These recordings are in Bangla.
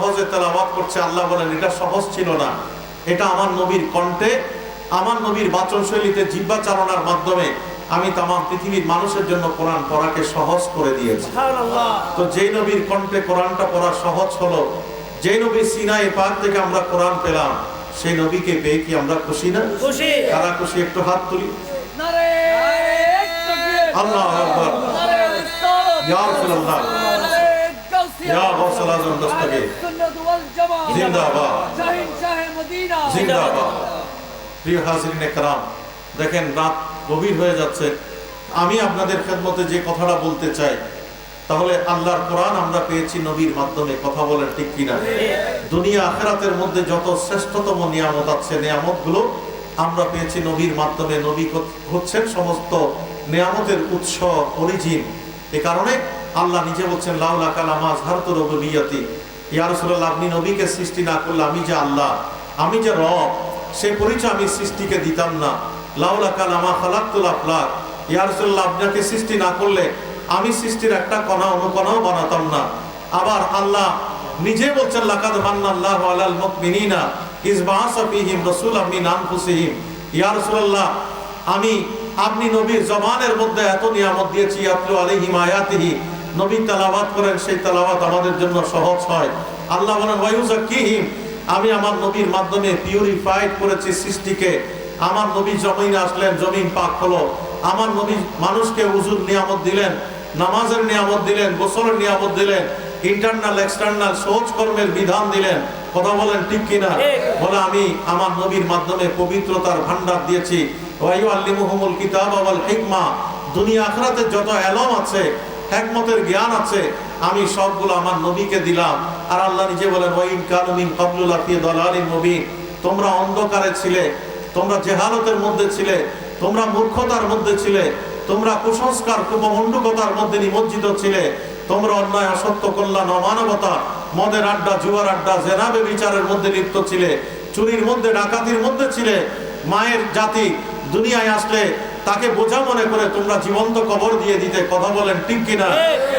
সহজে তেলাওয়াত করছে আল্লাহ বলেন এটা সহজ ছিল না এটা আমার নবীর কণ্ঠে আমার নবীর বাচন শৈলীতে জিব্বা চালনার মাধ্যমে আমি তাম পৃথিবীর মানুষের জন্য কোরআন পড়াকে সহজ করে দিয়েছি তো যেই নবীর কণ্ঠে কোরআনটা পড়া সহজ হলো যেই নবীর সিনাই পাক থেকে আমরা কোরআন পেলাম সেই নবীকে পেয়ে কি আমরা খুশি না খুশি কারা খুশি একটু হাত তুলি আল্লাহ ইয়া রাসূলুল্লাহ ইয়া দস্তগীর জিন্দাবাদ। জিন্দাবাদ। প্রিয় হাজিরিন একরাম দেখেন রাত গভীর হয়ে যাচ্ছে। আমি আপনাদের খেদমতে যে কথাটা বলতে চাই তাহলে আল্লাহর কোরআন আমরা পেয়েছি নবীর মাধ্যমে কথা বলেন ঠিক কিনা? দুনিয়া আখেরাতের মধ্যে যত শ্রেষ্ঠতম নিয়ামত আছে নিয়ামতগুলো আমরা পেয়েছি নবীর মাধ্যমে। নবী হচ্ছেন সমস্ত নিয়ামতের উৎস অরিজিন। এ কারণে আল্লাহ নিজে বলছেন লাউলা কালামা ঝারতুর রবিয়াতি ইয়া রাসূলুল্লাহ, আপনি নবীকে সৃষ্টি না করলে আমি যে আল্লাহ, আমি যে রব, সে পরিচয় আমি সৃষ্টিকে দিতাম না। লাউলা কালামা খালাক্তুল আফলাক ইয়া রাসূলুল্লাহ, আপনাকে সৃষ্টি না করলে আমি সৃষ্টির একটা কণা, অনুকণাও বানাতাম না। আবার আল্লাহ নিজে বলছেন, লাকাদ মান্নাল্লাহু আলাল মুমিনিনা ইজ বাআসা ফীহিম রাসূলাম মিন আনফুসিহিম। ইয়া রাসূলুল্লাহ, আমি, আপনি নবীর জবানের মধ্যে এত নিয়ামত দিয়েছি, ইয়াতলু আলাইহিম আয়াতিহি। নবী তেলাওয়াত করেন, সেই তেলাওয়াত আমাদের জন্য সহজ হয়। আল্লাহ বলেন আমি আমার নবীর মাধ্যমে পিউরিফাইড করেছি সৃষ্টিকে। আমার নবী জমিনে আসলেন, জমিন পাক হলো। আমার নবী মানুষকে উজুর নিয়ামত দিলেন, নামাজের নিয়ামত দিলেন, গোসলের নিয়ামত দিলেন ইন্টারনাল এক্সটার্নাল সহজ কর্মের বিধান দিলেন। কথা বলেন ঠিক কিনা? বলে, আমি আমার নবীর মাধ্যমে পবিত্রতার ভান্ডার দিয়েছি। ওয়াইউ আল্লিমুহুমুল কিতাব ওয়াল হিকমা। দুনিয়া আখরাতে যত এলম আছে একমতের জ্ঞান আছে, আমি সবগুলো আমার নবীকে দিলাম। আর আল্লাহ নিজে বলেন মুবিন। তোমরা অন্ধকারে ছিলে, তোমরা জেহালতের মধ্যে ছিলে, তোমরা মূর্খতার মধ্যে ছিলে, তোমরা কুসংস্কার, কুপমণ্ডকতার মধ্যে নিমজ্জিত ছিলে, তোমরা অন্যায়, অসত্য, কল্যাণ, অমানবতা, মদের আড্ডা, জুয়ার আড্ডা, জেনাবে বিচারের মধ্যে লিপ্ত ছিলে, চুরির মধ্যে, ডাকাতির মধ্যে ছিলে, মায়ের জাতি দুনিয়ায় আসলে তাকে বোঝা মনে করে তোমরা জীবন্ত কবর দিয়ে দিতে কথা বলেন ঠিক কিনা?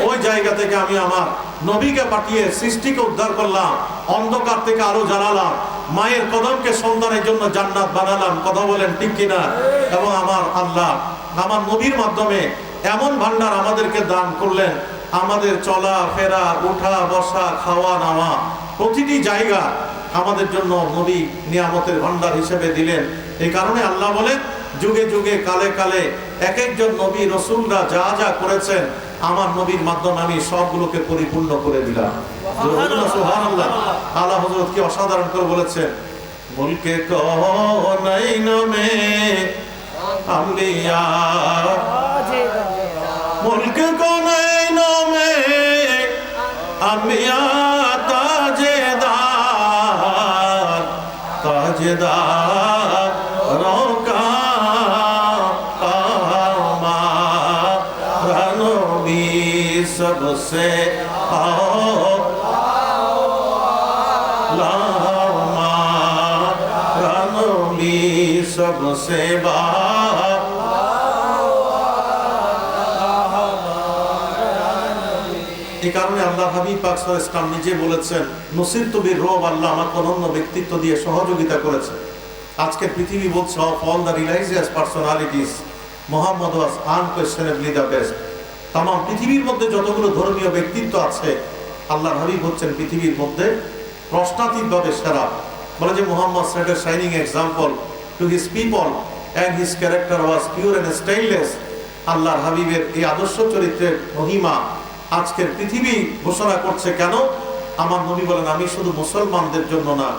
ওই জায়গা থেকে আমি আমার নবীকে পাঠিয়ে সৃষ্টিকে উদ্ধার করলাম অন্ধকার থেকে আরও জানালাম মায়ের কদমকে সন্তানের জন্য জান্নাত বানালাম কথা বলেন ঠিক কিনা? এবং আমার আল্লাহ আমার নবীর মাধ্যমে এমন ভান্ডার আমাদেরকে দান করলেন আমাদের চলা ফেরা ওঠা বসা খাওয়া নাওয়া প্রতিটি জায়গা আমাদের জন্য নবী নিয়ামতের ভান্ডার হিসেবে দিলেন। এই কারণে আল্লাহ বলেন যুগে যুগে, কালে কালে এক একজন নবী, রসুলরা যা যা করেছেন, আমার নবীর মাধ্যমে আমি সবগুলোকে পরিপূর্ণ করে দিলাম। আল্লাহ হজরত কি অসাধারণ করে বলেছেন, মুলকে নাই আমি আমলিয়া মুলকে নাই নামে আমিয়া মুসে এই কারণে আল্লাহ হাবিব পাকসার ইসলাম নিজে বলেছেন, নসির তবির রব, আল্লাহ আমাকে অনন্য ব্যক্তিত্ব দিয়ে সহযোগিতা করেছে আজকে পৃথিবী বলছে all the religious personalities Muhammad was unquestionably the best them পৃথিবীর মধ্যে যতগুলো ধর্মীয় ব্যক্তিত্ব আছে আল্লাহ হাবিব হচ্ছেন পৃথিবীর মধ্যে প্রশ্নাতীতভাবে সেরা। বলে যে Muhammad set a shining example to his people and his character was pure and stainless আল্লাহর হাবিবের এই আদর্শ চরিত্রের মহিমা আজকের পৃথিবী ঘোষণা করছে কেন? আমার নবী বলেন, আমি শুধু মুসলমানদের জন্য না,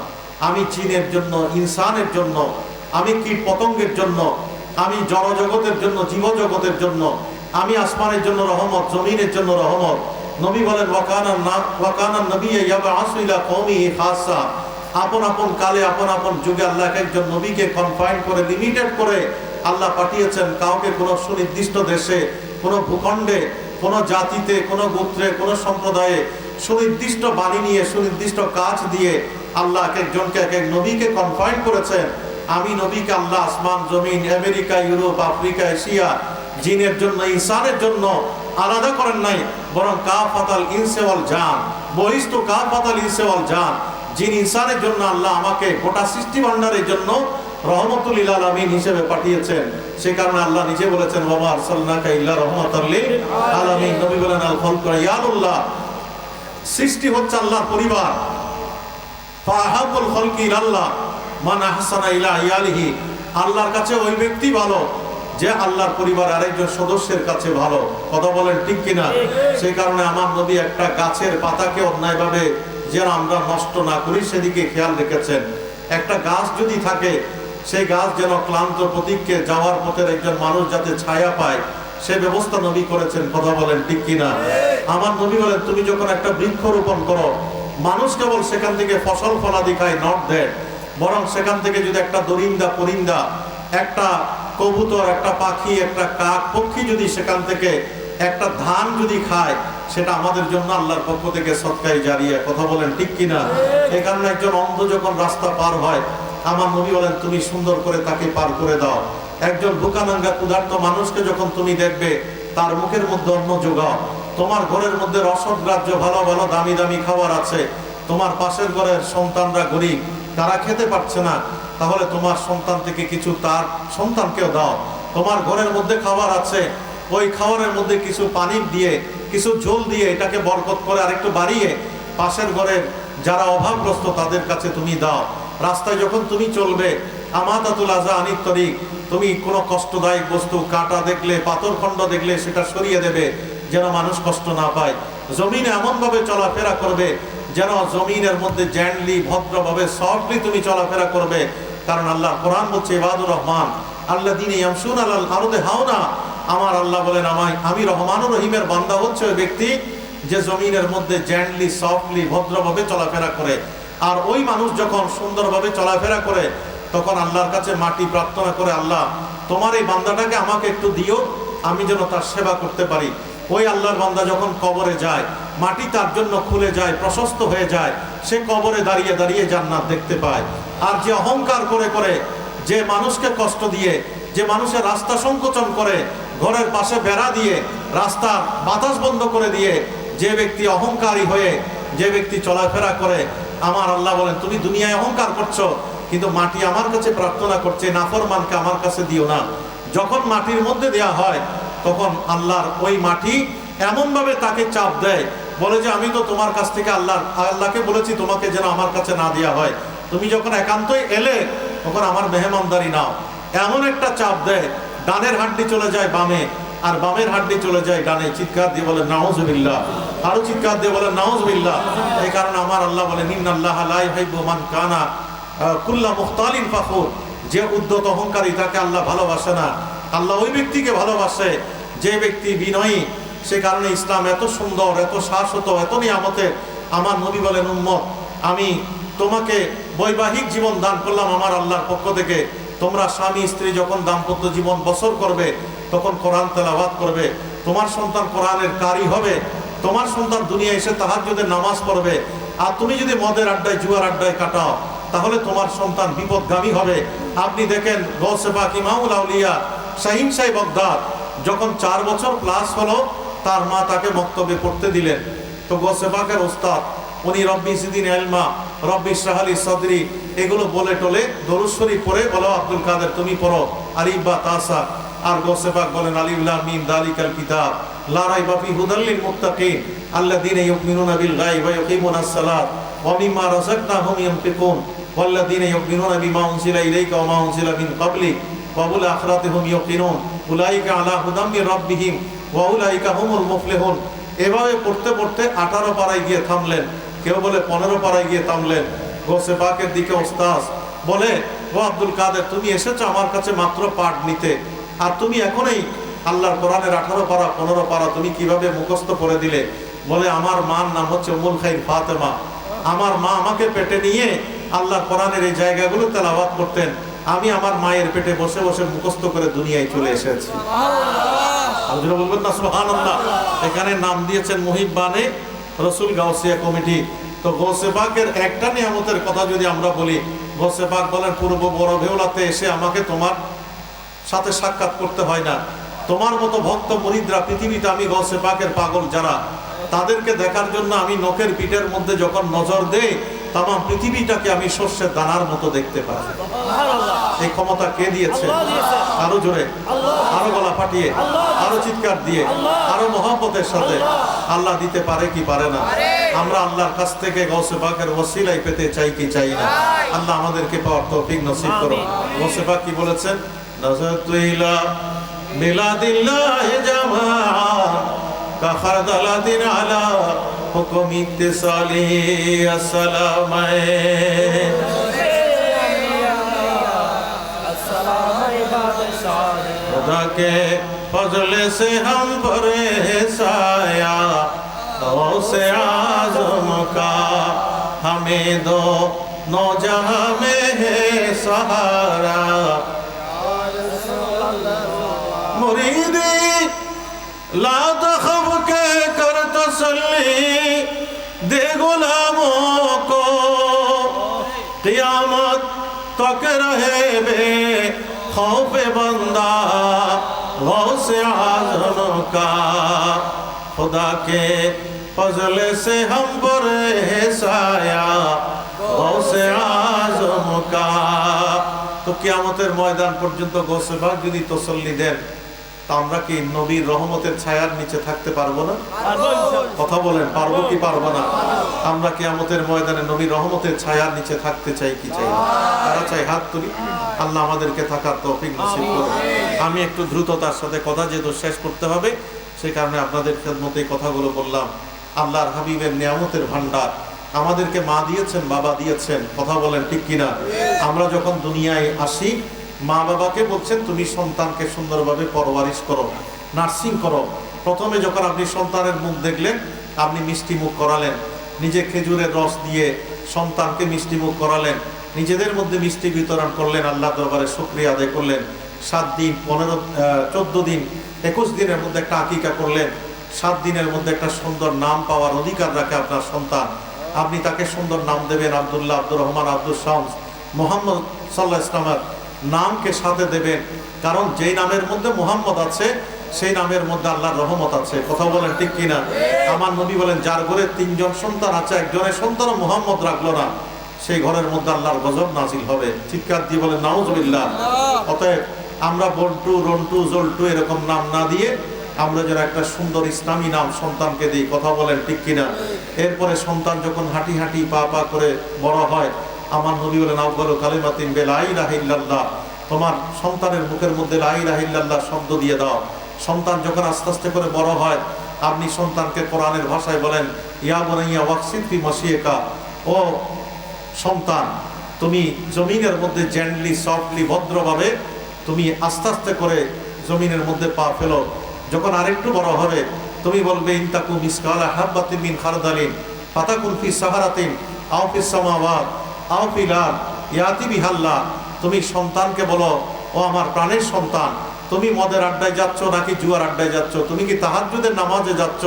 আমি চীনের জন্য, ইনসানের জন্য, আমি কীট পতঙ্গের জন্য, আমি জড়জগতের জন্য, জীবজগতের জন্য, আমি আসমানের জন্য রহমত, জমিনের জন্য রহমত? নবী বলেন ওয়াকানা ওয়াকানা নবী ইয়াবা আসইলা কওমি খাসা। আপন আপন কালে, আপন আপন যুগে আল্লাহ একজন নবীকে কনফাইন করে লিমিটেড করে আল্লাহ পাঠিয়েছেন কাউকে কোনো সুনির্দিষ্ট দেশে, কোনো ভূখণ্ডে, কোনো জাতিতে, কোনো গোত্রে, কোনো সম্প্রদায়ে সুনির্দিষ্ট বাণী নিয়ে, সুনির্দিষ্ট কাজ দিয়ে আল্লাহ এক একজনকে, এক এক নবীকে কনফাইন করেছেন। আমি নবীকে আল্লাহ আসমান, জমিন, আমেরিকা, ইউরোপ, আফ্রিকা, এশিয়া, জিনের জন্য, ইনসানের জন্য আলাদা করেন নাই, বরং কা ফাতাল ইনসেওয়াল জান বহিষ্ঠ কা ফাতাল ইনসেওয়াল জান। যিনি ইনসানের জন্য আল্লাহ আমাকে গোটা সৃষ্টি ভান্ডারের জন্য রহমতুল আলমিন হিসেবে পাঠিয়েছেন সে কারণে আল্লাহ নিজে বলেছেন বাবা আরসালনাকা ইল্লা রহমাতাল্লিল আলামিন। নবী বলেন আল খলক ইয়ানুল্লাহ সৃষ্টি হচ্ছে আল্লাহর পরিবার। ফাহাবুল খলকি আল্লাহ মান আহসানা ইলা ইয়ালিহি আল্লাহর কাছে ওই ব্যক্তি ভালো যে আল্লাহর পরিবার আরেকজন সদস্যের কাছে ভালো। কথা বলেন ঠিক কিনা? সেই কারণে আমার নবী একটা গাছের পাতাকে অন্যায়ভাবে যেন আমরা নষ্ট না করি, সেদিকে খেয়াল রেখেছেন। একটা গাছ যদি থাকে, সেই গাছ যেন ক্লান্ত প্রতীককে যাওয়ার পথের একজন মানুষ যাতে ছায়া পায়, সে ব্যবস্থা নবী করেছেন, কথা বলেন ঠিক কিনা? আমার নবী বলেন, তুমি যখন একটা বৃক্ষ রোপণ করো, মানুষ কেবল সেখান থেকে ফসল ফলাদি খায় নট দেয় বরং সেখান থেকে যদি একটা দরিন্দা, পরিন্দা, একটা কবুতর, একটা পাখি, একটা কাক, পক্ষী যদি সেখান থেকে একটা ধান যদি খায় সেটা আমাদের জন্য আল্লাহর পক্ষ থেকে সৎকাই জারিয়ে। কথা বলেন ঠিক কিনা? এ কারণে একজন অন্ধ যখন রাস্তা পার হয়, আমার নবী বলেন, তুমি সুন্দর করে তাকে পার করে দাও। একজন বুকানাঙ্গা, ক্ষুধার্ত মানুষকে যখন তুমি দেখবে, তার মুখের মধ্যে অন্ন যোগাও। তোমার ঘরের মধ্যে রসদগ্রাহ্য ভালো ভালো, দামি দামি খাবার আছে। তোমার পাশের ঘরের সন্তানরা গরিব, তারা খেতে পারছে না। তাহলে তোমার সন্তান থেকে কিছু তার সন্তানকেও দাও। তোমার ঘরের মধ্যে খাবার আছে, ওই খাবারের মধ্যে কিছু পানি দিয়ে কিছু ঝোল দিয়ে এটাকে বরকত করে আরেকটু বাড়িয়ে পাশের ঘরের যারা অভাবগ্রস্ত তাদের কাছে তুমি দাও। রাস্তায় যখন তুমি চলবে, আমাতাতুল আজা আনিত তরিক, তুমি কোনো কষ্টদায়ক বস্তু, কাটা দেখলে পাথরখণ্ড দেখলে সেটা সরিয়ে দেবে, যেন মানুষ কষ্ট না পায়। জমিনে এমনভাবে চলাফেরা করবে, যেন জমিনের মধ্যে জ্যান্ডলি, ভদ্রভাবে, সফটলি তুমি চলাফেরা করবে। কারণ আল্লাহ কোরআন বলছে, ইবাদুর রহমান আল্লাহ দিনে ইয়ামসুন আল্লাহ হাওনা। আমার আল্লাহ বলেন আমায়, আমি রহমানুর রহিমের বান্দা হচ্ছে ওই ব্যক্তি যে জমিনের মধ্যে জ্যান্ডলি সফটলি ভদ্রভাবে চলাফেরা করে। আর ওই মানুষ যখন সুন্দরভাবে চলাফেরা করে, তখন আল্লাহর কাছে মাটি প্রার্থনা করে, আল্লাহ, তোমার এই বান্দাটাকে আমাকে একটু দিও, আমি যেন তার সেবা করতে পারি। ওই আল্লাহর বান্দা যখন কবরে যায়, মাটি তার জন্য খুলে যায়, প্রশস্ত হয়ে যায়, সে কবরে দাঁড়িয়ে দাঁড়িয়ে জান্নাত দেখতে পায়। আর যে অহংকার করে করে, যে মানুষকে কষ্ট দিয়ে, যে মানুষের রাস্তা সংকোচন করে ঘরের পাশে বেড়া দিয়ে রাস্তার বাতাস বন্ধ করে দিয়ে যে ব্যক্তি অহংকারী হয়ে যে ব্যক্তি চলাফেরা করে, আমার আল্লাহ বলেন, তুমি দুনিয়ায় অহংকার করছ, কিন্তু মাটি আমার কাছে প্রার্থনা করছে, নাফরমানকে আমার কাছে দিও না। যখন মাটির মধ্যে দেয়া হয়, তখন আল্লাহর ওই মাটি এমনভাবে তাকে চাপ দেয়, বলে যে, আমি তো তোমার কাছ থেকে আল্লাহ আল্লাহকে বলেছি তোমাকে যেন আমার কাছে না দেওয়া হয়। তুমি যখন একান্তই এলে, তখন আমার মেহমানদারি নাও। এমন একটা চাপ দেয় ডানের হাড্ডি চলে যায় বামে, আর বামের হাড্ডি চলে যায় ডানে। চিৎকার দিয়ে বলে, নাউজুবিল্লাহ। আরও চিৎকার দিয়ে বলে, নাউজুবিল্লাহ। এই কারণে আমার আল্লাহ বলে নিন আল্লাহ লাই হাইবু মান কানা কুল্লা মুখতালিন ফাখুর। যে উদ্যত অহংকারী, তাকে আল্লাহ ভালোবাসে না। আল্লাহ ওই ব্যক্তিকে ভালোবাসে, যে ব্যক্তি বিনয়ী। সে কারণে ইসলাম এত সুন্দর, এত শাশ্বত, এত নিয়ামতের। আমার নবী বলেন, উম্মত, আমি তোমাকে বৈবাহিক জীবন দান করলাম আমার আল্লাহর পক্ষ থেকে। তোমরা স্বামী, স্ত্রী যখন দাম্পত্য জীবন বছর করবে, তখন কোরআন তেলাবাদ করবে। তোমার সন্তান কোরআনের কারি হবে। তোমার সন্তান দুনিয়া এসে তাহার যদি নামাজ পড়বে। আর তুমি যদি মদের আড্ডায়, জুয়ার আড্ডায় কাটাও, তাহলে তোমার সন্তান বিপদগামী হবে। আপনি দেখেন গৌসেবাক ইমামুল আউলিয়া, শাহিন সাহেব বগদাদ, যখন চার বছর প্লাস হলো, তার মা তাকে বক্তব্যে পড়তে দিলেন। তো গোসেবাকের ওস্তাদ উনি রব্বি সিদিন এলমা রব্বি শাহালি সদরি এগুলো বলে টলে দরুশ্বরী পড়ে বলো আব্দুল কাদের তুমি পড়ো আরিফা তাসা আর গোসেবাক বলেন আলিউল্লাহ মিন দালিকাল কিতাব লারাই বাফি হুদাল্লিল মুত্তাকিন আল্লাযীনা ইউমিনুনা বিল গায়বি ওয়া ইয়াকিমুনাস সালাত ওয়া মিম্মা রাযাকনাহুম ইউনফিকুন والذين يؤمنون بما أنزل إليك وما أنزل من قبلك وبالآخرة هم يوقنون أولئك على هدى من ربهم وأولئك هم المفلحون এভাবে পড়তে পড়তে আঠারো পাড়ায় গিয়ে থামলেন কেউ বলে পনেরো পাড়ায় গিয়ে থামলেন গোসে পাকের দিকে ওস্তাজ বলে ও আব্দুল কাদের তুমি এসেছ আমার কাছে মাত্র পাঠ নিতে আর তুমি এখনই আল্লাহর কোরআনের আঠারো পাড়া পনেরো পাড়া তুমি কীভাবে মুখস্থ করে দিলে বলে আমার মার নাম হচ্ছে উমুল খাইর ফাতেমা আমার মা আমাকে পেটে নিয়ে আল্লাহ কোরআনের এই জায়গাগুলো তেলাওয়াত করতেন আমি আমার মায়ের পেটে বসে বসে মুখস্থ করে দুনিয়ায় চলে এসেছি বলবেন না সুবহানাল্লাহ এখানে নাম দিয়েছেন মুহিব্বানে রসুল গাউসিয়া কমিটি। তো গোসেবাকের একটা নিয়ামতের কথা যদি আমরা বলি গোসেবাক বলেন, পূর্ব বড় ভেওলাতে এসে আমাকে তোমার সাথে সাক্ষাৎ করতে হয় না। তোমার মতো ভক্ত মুরিদরা পৃথিবীতে আমি গোসে পাকের পাগল যারা। তাদেরকে দেখার জন্য আমি নখের পিঠের মধ্যে যখন নজর দেই তাম পৃথিবীটাকে আমি শস্যের দানার মতো দেখতে পাই। এই ক্ষমতা কে দিয়েছে? আরও জোরে। আরও গলা ফাটিয়ে। আরও চিৎকার দিয়ে। আরও মহব্বতের সাথে। আল্লাহ। দিতে পারে কি পারে না? আমরা আল্লাহর কাছ থেকে গৌসে পাকের ওসিলাই পেতে চাই কি চাই না? আল্লাহ আমাদেরকে পাওয়ার তৌফিক নসিব করো গৌসে পাক কি বলেছেন? নাজাতু ইলা মিলাদিল্লাহ জামা কাখারদালাদিন আলা حكم اتصالي السلام खुदा के फजल से हम भरे साया से आज़म का हमें दो नौजहां में है सहारा। मुरीदी ला বললি দে গোলাম কিয়ামত তক রহেবে খৌফে বন্দা গৌসে আজম কা খুদা কে ফজল সে হম পর সায়া গৌসে আজম কা তো কিয়ামতের ময়দান পর্যন্ত গৌসে যদি তসল্লি দেন। তা আমরা কি নবীর রহমতের ছায়ার নিচে থাকতে পারব না? কথা বলেন পারব কি পারব না? আমরা কিয়ামতের ময়দানে নবীর রহমতের ছায়ার নিচে থাকতে চাই কি চাই তারা চাই হাত তুলি? আল্লাহ আমাদেরকে থাকার তৌফিক নসিব করুন। আমি একটু দ্রুততার সাথে কথা যেহেতু শেষ করতে হবে সেই কারণে আপনাদের খেদমতে এই কথাগুলো বললাম। আল্লাহর হাবিবের নিয়ামতের ভান্ডার আমাদেরকে মা দিয়েছেন বাবা দিয়েছেন কথা বলেন ঠিক কিনা? আমরা যখন দুনিয়ায় আসি মা বাবাকে বলছেন, তুমি সন্তানকে সুন্দরভাবে পরবারিশ করো, নার্সিং করো। প্রথমে যখন আপনি সন্তানের মুখ দেখলেন, আপনি মিষ্টি মুখ করালেন। নিজে খেজুরের রস দিয়ে সন্তানকে মিষ্টি মুখ করালেন। নিজেদের মধ্যে মিষ্টি বিতরণ করলেন আল্লাহ দরবারে শুক্রিয়া আদায় করলেন। সাত দিন, পনেরো চোদ্দ দিন, একুশ দিনের মধ্যে একটা আকিকা করলেন। সাত দিনের মধ্যে একটা সুন্দর নাম পাওয়ার অধিকার রাখে আপনার সন্তান। আপনি তাকে সুন্দর নাম দেবেন আব্দুল্লাহ আব্দুর রহমান আব্দুল শামস। মোহাম্মদ সাল্লাহ ইসলামের নামকে সাথে দেবেন। কারণ যেই নামের মধ্যে মোহাম্মদ আছে, সেই নামের মধ্যে আল্লাহর রহমত আছে। কথা বলেন ঠিক কিনা? আমার নবী বলেন, যার ঘরে তিনজন সন্তান আছে একজনের সন্তান মোহাম্মদ রাখল না। সেই ঘরের মধ্যে আল্লাহর গজব নাজিল হবে। চিৎকার দিয়ে বলেন, নাউজুবিল্লাহ। অতএব আমরা বন্টু রন্টু, জল্টু এরকম নাম না দিয়ে আমরা যেন একটা সুন্দর ইসলামী নাম সন্তানকে দিই। কথা বলেন ঠিক কিনা? এরপরে সন্তান যখন হাঁটি হাঁটি পা পা করে বড় হয় আমার নবী বলেন আব্বাল কালিমাতিন বেলাই রাহিল্লাহ তোমার সন্তানের মুখের মধ্যে লাই রাহিল্লাহ শব্দ দিয়ে দাও। সন্তান যখন আস্তে আস্তে করে বড় হয়, আপনি সন্তানকে কোরআনের ভাষায় বলেন, ইয়া বনাইয়া ওয়াকসিফি মসিয়েকা। ও সন্তান, তুমি জমিনের মধ্যে জেন্টলি সফটলি ভদ্রভাবে তুমি আস্তে আস্তে করে জমিনের মধ্যে পা ফেলো। যখন আরেকটু বড় হবে, তুমি বলবে ইনতাকু মিসকালা হাব্বাতিন মিন খারদালিন, ফাতাকুন ফি সাহারাতিন আও ফি সামাওয়াত। ইয়াতি বিহাল্লা, তুমি সন্তানকে বলো, ও আমার প্রাণের সন্তান, তুমি মদের আড্ডায় যাচ্ছ নাকি জুয়ার আড্ডায় যাচ্ছ? তুমি কি তাহাজ্জুদের নামাজে যাচ্ছ?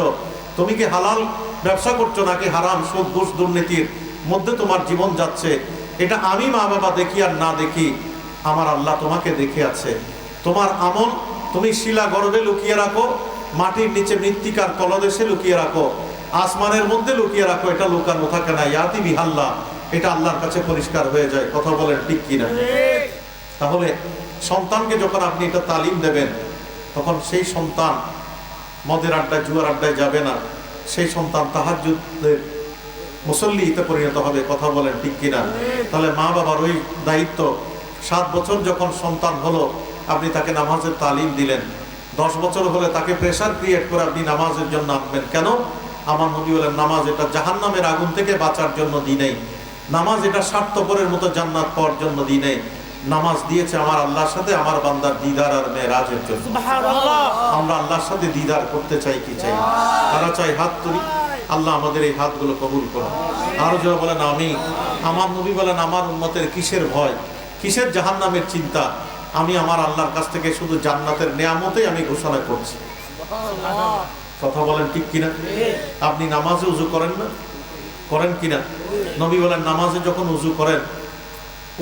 তুমি কি হালাল ব্যবসা করছ নাকি হারাম, সুদ, ঘুষ, দুর্নীতির মধ্যে তোমার জীবন যাচ্ছে? এটা আমি মা বাবা দেখি আর না দেখি। আমার আল্লাহ তোমাকে দেখে আছে তোমার আমল তুমি শিলা গর্ভে লুকিয়ে রাখো, মাটির নিচে মৃত্তিকার তলদেশে লুকিয়ে রাখো, আসমানের মধ্যে লুকিয়ে রাখো, এটা লুকানো থাকে না। ইয়াতি বিহাল্লা এটা আল্লাহর কাছে পরিষ্কার হয়ে যায়, কথা বলেন ঠিক কিনা? তাহলে সন্তানকে যখন আপনি এটা তালিম দেবেন, তখন সেই সন্তান মদের আড্ডায়, জুয়ার আড্ডায় যাবে না। সেই সন্তান তাহার তাহাজুদের মুসল্লিতে পরিণত হবে, কথা বলেন ঠিক কিনা? তাহলে মা বাবার ওই দায়িত্ব, সাত বছর যখন সন্তান হলো, আপনি তাকে নামাজের তালিম দিলেন। দশ বছর হলে তাকে প্রেশার ক্রিয়েট করে আপনি নামাজের জন্য আনবেন। কেন? আমার নবী বলেন, নামাজ এটা জাহান নামের আগুন থেকে বাঁচার জন্য দিই নেই নামাজ এটা স্বার্থপরের মতো জান্নাত পাওয়ার জন্য দিই নেই নামাজ দিয়েছে আমার আল্লাহর সাথে আমার বান্দার দিদার আর মেয়েরাজের জন্য। আমরা আল্লাহর সাথে দিদার করতে চাই কি চাই তারা চাই হাত তুলি? আল্লাহ আমাদের এই হাতগুলো কবুল করুন। আরও যারা বলেন আমি আমার নবী বলেন আমার উন্মতের কিসের ভয়? কিসের জাহান নামের চিন্তা? আমি আমার আল্লাহর কাছ থেকে শুধু জান্নাতের নেয়ামতেই আমি ঘোষণা করছি। কথা বলেন ঠিক কিনা? আপনি নামাজে উজু করেন না? করেন কিনা? নবী বলেন, নামাজে যখন উজু করেন,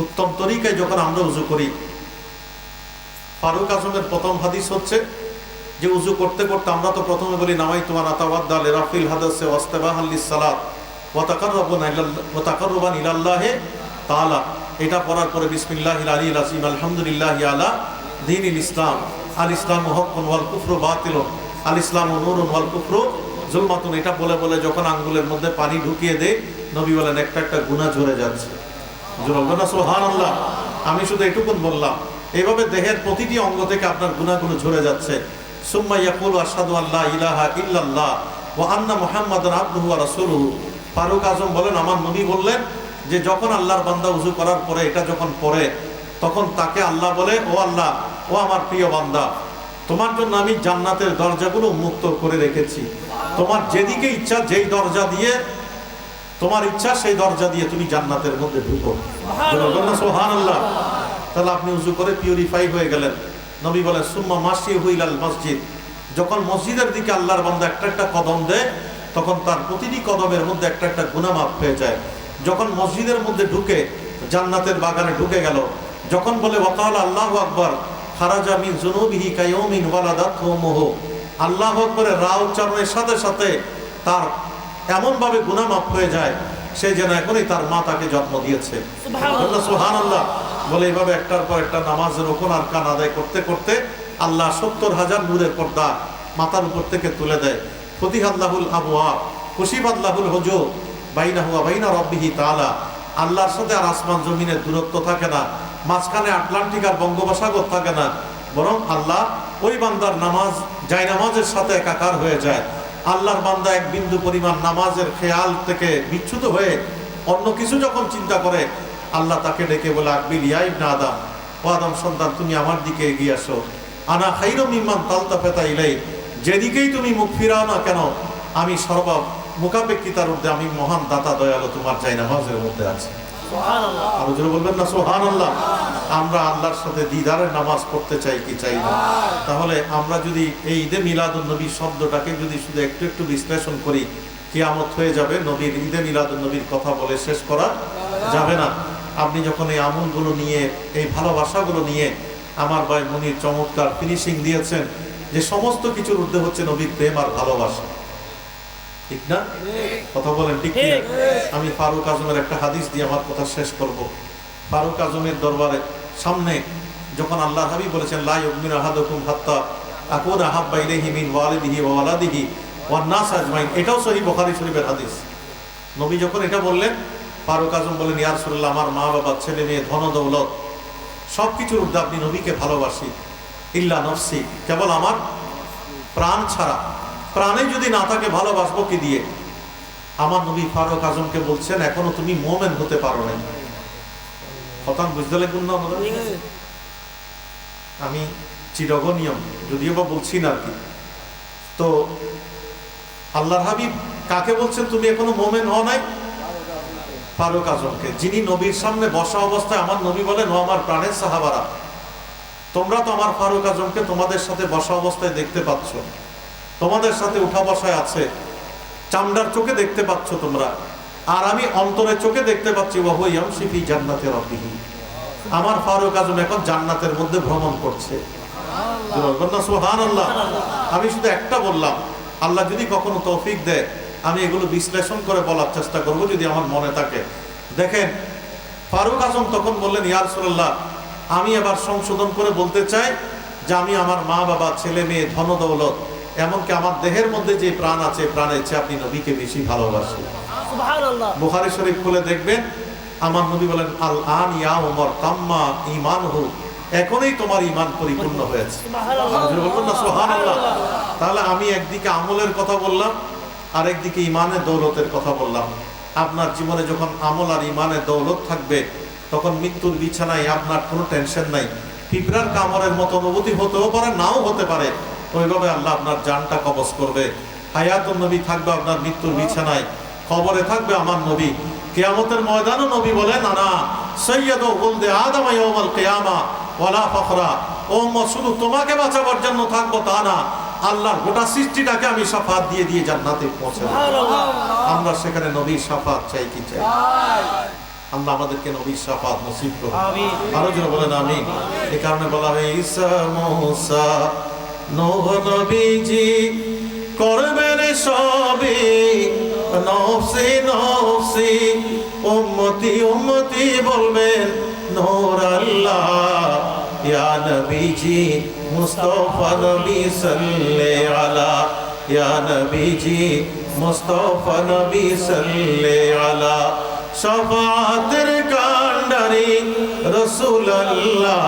উত্তম তরিকায় যখন আমরা উজু করি, ফারুক আজমের প্রথম হাদিস হচ্ছে যে উজু করতে করতে আমরা তো প্রথমে বলি নামাই তোমার আতাবাদ্দা রাফিল হাদাসে ওয়াস্তাবাহ সালাত ওয়াতাকাররুবান ইলাল্লাহে তাআলা। এটা পড়ার পরে বিসমিল্লাহ আলী আলহামদুলিল্লাহ আলা দিন ইসলাম। আল ইসলাম হকুন ওয়াল কুফরু বাতিল আল ইসলাম নুরুন ওয়াল কুফরু জুলমাতুন। এটা বলে বলে যখন আঙ্গুলের মধ্যে পানি ঢুকিয়ে দেয় নবী বলেন, একটা একটা গুনাহ ঝরে যাচ্ছে। আল্লাহ আমি শুধু এটুকুন বললাম। এইভাবে দেহের প্রতিটি অঙ্গ থেকে আপনার গুণাগুলো ঝরে যাচ্ছে। সুম্মা ইয়াকুল আসাদু আল্লাহ ইলাহা ইল্লাল্লাহ ও আন্না মুহাম্মদ আব্দুহু ওয়া ফারুক আজম বলেন, আমার নবী বললেন যে, যখন আল্লাহর বান্দা উজু করার পরে, এটা যখন পড়ে, তখন তাকে আল্লাহ বলে, ও আল্লাহ, ও আমার প্রিয় বান্দা, তোমার জন্য আমি জান্নাতের দরজাগুলো উন্মুক্ত করে রেখেছি। তোমার যেদিকে ইচ্ছা, যেই দরজা দিয়ে তোমার ইচ্ছা সেই দরজা দিয়ে তুমি জান্নাতের মধ্যে ঢুকো। সোহান আল্লাহ তাহলে আপনি উজু করে পিউরিফাই হয়ে গেলেন। নবী বলে সুম্মা মাসি হুইলাল মসজিদ। যখন মসজিদের দিকে আল্লাহর বান্দা একটা একটা কদম দেয় তখন তার প্রতিটি কদমের মধ্যে একটা একটা গুনামাপ হয়ে যায়। যখন মসজিদের মধ্যে ঢুকে জান্নাতের বাগানে ঢুকে গেল যখন বলে ওয়াকাল আল্লাহ আকবর খারাজা মিন জুনুবিহি কায়মিন ওয়ালাদাত মোহ আল্লাহ আকবরের রা উচ্চারণের সাথে সাথে তার এমনভাবে গুনামাপ হয়ে যায় সে যেন এখনই তার মা তাকে জন্ম দিয়েছে। সুহান আল্লাহ বলে এইভাবে একটার পর একটা নামাজের ওপর আর কান আদায় করতে করতে আল্লাহ সত্তর হাজার নূরের পর্দা মাথার উপর থেকে তুলে দেয়। ফতিহাল্লাহুল আবুয়া খুশিবাল্লাহুল হজো বাইনা হুয়া বাইনা রব্বিহি তাআলা। আল্লাহর সাথে আর আসমান জমিনের দূরত্ব থাকে না মাঝখানে আটলান্টিক আর বঙ্গোপসাগর থাকে না বরং আল্লাহ ওই বান্দার নামাজ যাই নামাজের সাথে একাকার হয়ে যায়। আল্লাহর বান্দা এক বিন্দু পরিমাণ নামাজের খেয়াল থেকে বিচ্যুত হয়ে অন্য কিছু যখন চিন্তা করে, আল্লাহ তাকে ডেকে বলে আকবিল ইয়া ইবনে আদম, ও আদম সন্তান, তুমি আমার দিকে এগিয়ে আসো। আনা খাইরম ইমান তালতা ফেতা ইলাই যেদিকেই তুমি মুখ ফিরাও না কেন, আমি সর্ব মোকাপেক্ষিতার মধ্যে আমি মহান দাতা দয়ালু তোমার চাই নামাজের মধ্যে আছে। আমরা আল্লাহর সাথে দিদারের নামাজ পড়তে চাই কি চাই না? তাহলে আমরা যদি এই ঈদে মিলাদুল নবী শব্দটাকে যদি শুধু একটু একটু বিশ্লেষণ করি, কিয়ামত হয়ে যাবে, নবীর ঈদে মিলাদুল নবীর কথা বলে শেষ করা যাবে না। আপনি যখন এই আমলগুলো নিয়ে, এই ভালোবাসাগুলো নিয়ে আমার ভাই মনির চমৎকার ফিনিশিং দিয়েছেন, যে সমস্ত কিছুর ঊর্ধ্বে হচ্ছে নবীর প্রেম আর ভালোবাসা। ঠিক না? কথা বলেন ঠিক আমি ফারুক আজমের একটা হাদিস দিয়ে আমার কথা শেষ করব। ফারুক আজমের দরবারে সামনে যখন আল্লাহ হাবিব বলেছেন আহাদুকুম হাত্তা আকুন আহাব্বা মিন ওয়ালিদিহি ওয়ালাদিহি আজমাইন। এটাও সহিহ বুখারী শরীফের হাদিস। নবী যখন এটা বললেন ফারুক আজম বলেন ইয়া রাসূলুল্লাহ আমার মা বাবা ছেলে মেয়ে ধন দৌলত সব কিছুর ঊর্ধ্বে আপনি নবীকে ভালোবাসি। ইল্লা নফসি কেবল আমার প্রাণ ছাড়া প্রাণে যদি না থাকে ভালোবাসবো কি দিয়ে? আমার নবী ফারুক আজমকে বলছেন এখনও তুমি মোমেন হতে পারো নাই। হতান বুঝতে লাগুন না আমি চিরগনিয়ম যদিও বা বলছি না আর কি। তো আল্লাহ হাবিব কাকে বলছেন তুমি এখনও মোমেন হও নাই? ফারুক আজমকে যিনি নবীর সামনে বসা অবস্থায় আমার নবী বলেন ও আমার প্রাণের সাহাবারা। তোমরা তো আমার ফারুক আজমকে তোমাদের সাথে বসা অবস্থায় দেখতে পাচ্ছ। তোমাদের সাথে উঠা বসায় আছে। চামড়ার চোখে দেখতে পাচ্ছ তোমরা। আর আমি অন্তরের চোখে দেখতে পাচ্ছি ওয়াহুয়াম শিফি জান্নাতে রব্বিহি। আমার ফারুক আজম এখন জান্নাতের মধ্যে ভ্রমণ করছে। আমি শুধু একটা বললাম আল্লাহ যদি কখনো তৌফিক দেয় আমি এগুলো বিশ্লেষণ করে বলার চেষ্টা করব যদি আমার মনে থাকে। দেখেন ফারুক আজম তখন বললেন ইয়ার সুরাল্লাহ আমি এবার সংশোধন করে বলতে চাই যে আমি আমার মা বাবা ছেলে মেয়ে ধন দৌলত এমনকি আমার দেহের মধ্যে যে প্রাণ আছে প্রাণের চেয়ে আপনি নবীকে বেশি ভালোবাসি সুবহানাল্লাহ। বুখারি শরীফ খুলে দেখবেন আমার নবী বলেন আল আন ইয়া ওমর তাম্মা ঈমান হু এখনই তোমার ঈমান পরিপূর্ণ হয়েছে। বলবেন না সুবহানাল্লাহ। তাহলে আমি একদিকে আমলের কথা বললাম আর একদিকে ইমানের দৌলতের কথা বললাম। আপনার জীবনে যখন আমল আর ইমানের দৌলত থাকবে তখন মৃত্যুর বিছানায় আপনার কোনো টেনশন নাই। পিঁপড়ার কামড়ের মতো অনুভূতি হতেও পারে নাও হতে পারে। ওইভাবে আল্লাহ আপনার জানটা কবজ করবে। হায়াতুন নবী থাকবে আপনার মৃত্যুর বিছানায়। খবরে থাকবে আমার নবী। কেয়ামতের ময়দানও নবী বলে না না সৈয়দ বলদে আদম ইয়াউমাল কিয়ামা ওয়ালা ফখরা। ও শুধু তোমাকে বাঁচাবার জন্য থাকব তা না। আল্লাহর গোটা সৃষ্টিটাকে আমি সাফাত দিয়ে দিয়ে জান্নাতে পৌঁছে আমরা সেখানে নবীর সাফাত চাই কি চাই? আল্লাহ আমাদেরকে নবীর সাফাত নসিব করুন। আরও যেন বলেন আমি এই কারণে বলা হয় ঈসা মুসা নোহ নবীজি করবেন সবে নফসি নফসি উম্মতি উম্মতি বলবেন নূর আল্লাহ। ইয়া নবীজি, মুস্তাফা নবী সাল্লে আলা। ইয়া নবীজি, মুস্তাফা নবী সাল্লে আলা। শফাতের কান্ডারি রসুল আল্লাহ।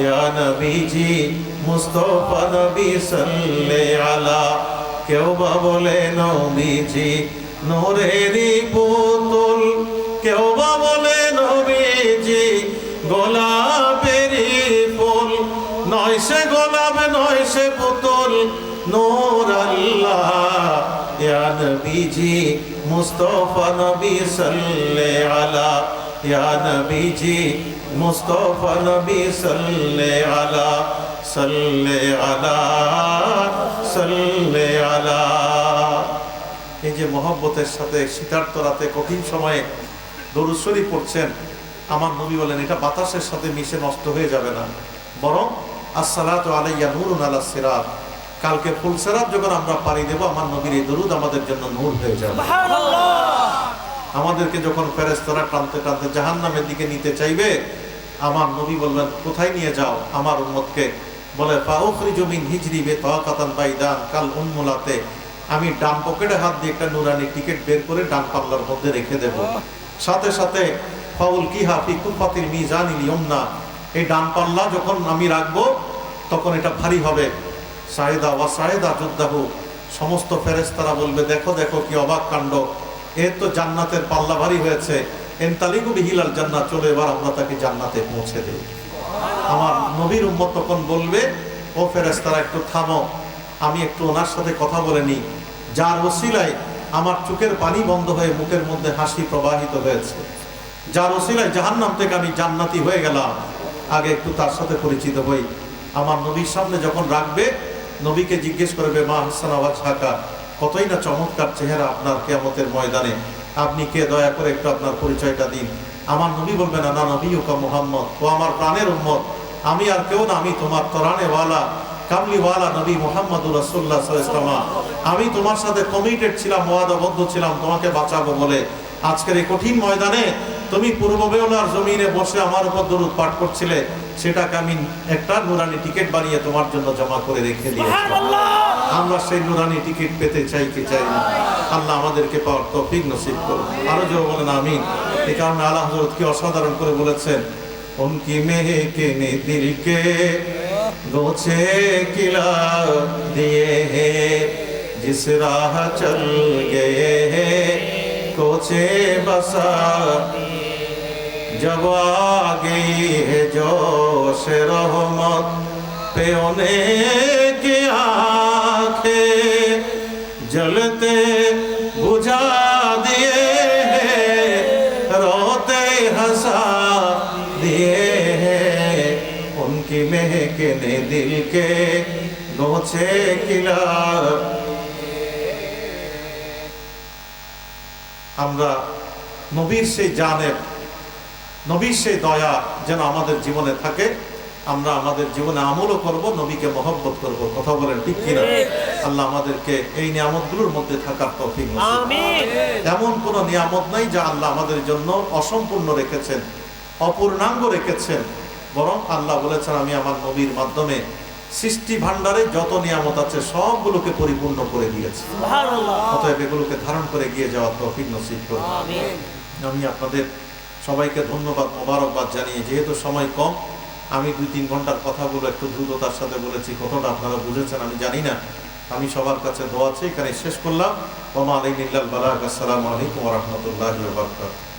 ইয়া নবীজি, মুস্তাফা নবী সাল্লে আলা। কেউ বা বলে নবীজি নোরেরি পুতুল। কেউ বা বলে নবীজি গোলাপেরি ফুল। নয় সে গোলাপ, নয় সে পুতুল, নূর আল্লাহ। ইয়া নবীজি, মুস্তাফা নবী সাল্লে আলা। ইয়া নবীজি, মুস্তাফা নবী, সাল্লে আলা সাল্লে আলা সাল্লে আলা। এই যে মহব্বতের সাথে শীতার্থ রাতে কঠিন সময়ে দরুশ্বরী পড়ছেন, আমার নবী বলেন, এটা বাতাসের সাথে মিশে নষ্ট হয়ে যাবে না। বরং, আসসালাতু আলাইয়া নূরুন আলা সিরাত। কালকে ফুল সেরাত যখন আমরা পাড়ি দেব, আমার নবীর এই দরুদ আমাদের জন্য নূর হয়ে যাবে। আমাদেরকে যখন ফেরেস্তরা টানতে টানতে জাহান নামের দিকে নিতে চাইবে, আমার নবী বললেন, কোথায় নিয়ে যাও? আমার উম্মতকে বলে ফাউখরি জমিন হিজরি বে তাকাতান বাইদান কাল উন্মুলাতে আমি ডান পকেটে হাত দিয়ে একটা নুরানি টিকিট বের করে ডান পাল্লার মধ্যে রেখে দেব। সাথে সাথে, ফাউল কি হাফি কুফাতির মিজান ইয়মনা এই ডান পাল্লা যখন আমি রাখব, তখন এটা ভারী হবে। সাহেদা ওয়া সাহেদা যোদ্ধাহু। সমস্ত ফেরেস্তারা বলবে, দেখো দেখো কি অবাক কাণ্ড। এর তো জান্নাতের পাল্লা ভারী হয়েছে এনতালিগু বিহিলাল জান্নাত, চলে এবার আমরা তাকে জান্নাতে পৌঁছে দেব আমার নবীর উম্মত তখন বলবে, ও ফেরেস্তারা একটু থামো। আমি একটু ওনার সাথে কথা বলে নিই। যার ওসিলায় আমার চোখের পানি বন্ধ হয়ে মুখের মধ্যে হাসি প্রবাহিত হয়েছে। যার ওসিলায় জাহান্নাম থেকে আমি জান্নাতি হয়ে গেলাম। আগে একটু তার সাথে পরিচিত হই। আমার নবীর সামনে যখন রাখবে, নবীকে জিজ্ঞেস করবে, মা হাসান আওয়াজ ঢাকা কতই না চমৎকার চেহারা আপনার কেয়ামতের ময়দানে। আপনি কে? দয়া করে একটু আপনার পরিচয়টা দিন। আমার নবী বলবে না না নবী ওকা মোহাম্মদ। ও আমার প্রাণের উম্মত। আমি আর কেউ না, আমি তোমার তরানেওয়ালা কামলিওয়ালা নবী মোহাম্মদুর রসুল্লাহ ইসলামা আমি তোমার সাথে কমিটেড ছিলাম, ওয়াদাবদ্ধ ছিলাম, তোমাকে বাঁচাবো বলে। আজকের এই কঠিন ময়দানে তুমি পূর্ব বেওলার জমিনে বসে আমার উপর দরুদ পাঠ করছিলে। সেটাকে আমি একটা নুরানি টিকিট বানিয়ে তোমার জন্য জমা করে রেখে দিয়েছি। আমরা সেই নুরানি টিকিট পেতে চাই কি চাই না আল্লাহ আমাদেরকে পাওয়ার তৌফিক নসিব করুন আরো যে বলেন আমি এই কারণে আল্লাহ হজরত কি অসাধারণ করে বলেছেন উনকি মেহে কে নে দিল কে গোছে কিলা দিয়ে হে जिस राह चल गए हैं कोचे बसा जब आ गई है जोश रहमत पे उन्हें की সাথে জলতে বুঝা দিয়ে রোতে হসা দিয়ে মেহকে নে দিলকে গোছে কিলা আমরা নবীর সেই জানের, নবীর সেই দয়া যেন আমাদের জীবনে থাকে। আমরা আমাদের জীবনে আমলও করব নবীকে মহব্বত করব। কথা বলেন ঠিক কিনা? আল্লাহ আমাদেরকে এই নিয়ামতগুলোর মধ্যে থাকার তৌফিক এমন কোন নিয়ামত নাই যা আল্লাহ আমাদের জন্য অসম্পূর্ণ রেখেছেন অপূর্ণাঙ্গ রেখেছেন। বরং আল্লাহ বলেছেন আমি আমার নবীর মাধ্যমে সৃষ্টি ভান্ডারে যত নিয়ামত আছে সবগুলোকে পরিপূর্ণ করে দিয়েছি। অতএব এগুলোকে ধারণ করে গিয়ে যাওয়ার তৌফিক নসিব আমিন। আমি আপনাদের সবাইকে ধন্যবাদ মোবারকবাদ জানিয়ে যেহেতু সময় কম আমি দুই তিন ঘণ্টার কথাগুলো একটু দ্রুত তার সাথে বলেছি, কতটা আপনারা বুঝেছেন আমি জানি না। আমি সবার কাছে দোয়া এখানে শেষ করলাম। ওমা আলাইকুম আসসালামু আলাইকুম রহমতুল্লাহ বারকাত